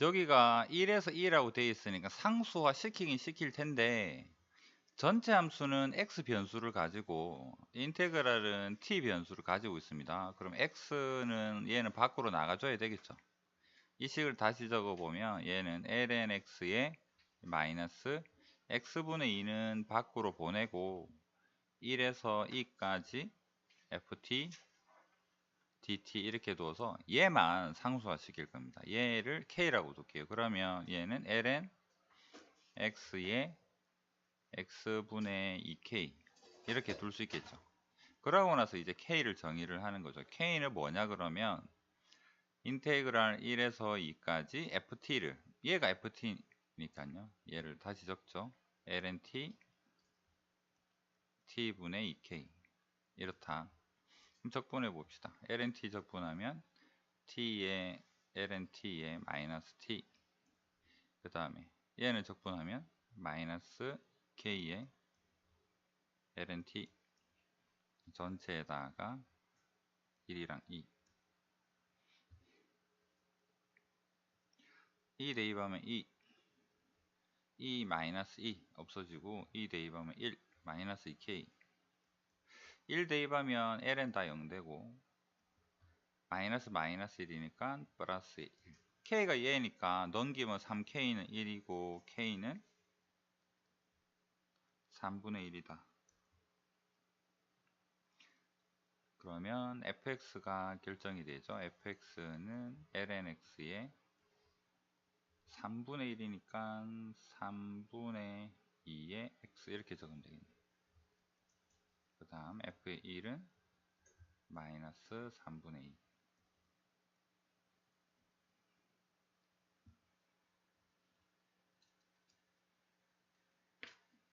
여기가 1에서 2라고 되어 있으니까 상수화 시키긴 시킬 텐데 전체 함수는 x 변수를 가지고 인테그랄은 t 변수를 가지고 있습니다. 그럼 x는 얘는 밖으로 나가줘야 되겠죠. 이 식을 다시 적어보면 얘는 ln x의 마이너스 x분의 2는 밖으로 보내고 1에서 2까지 ft dt 이렇게 둬서 얘만 상수화 시킬 겁니다. 얘를 k라고 둘게요. 그러면 얘는 ln x의 x분의 2k 이렇게 둘 수 있겠죠. 그러고 나서 이제 k를 정의를 하는 거죠. k는 뭐냐 그러면 인테그랄 1에서 2까지 ft를 얘가 ft니까요. 얘를 다시 적죠. ln t t분의 2k 이렇다. 적분해 봅시다. lnt 적분하면 t의 lnt의 마이너스 t. 그 다음에 얘는 적분하면 마이너스 k의 lnt 전체에다가 1이랑 2 2 대입하면 2 2 마이너스 2 없어지고 2 대입하면 1 마이너스 2k 1 대입하면 ln 다 0되고 마이너스 마이너스 1이니까 플러스 1 k가 얘니까 넘기면 3k는 1이고 k는 3분의 1이다. 그러면 fx가 결정이 되죠? fx는 lnx의 3분의 1이니까 3분의 2의 x 이렇게 적으면 되겠네요 그 다음 f의 1은 마이너스 3분의 2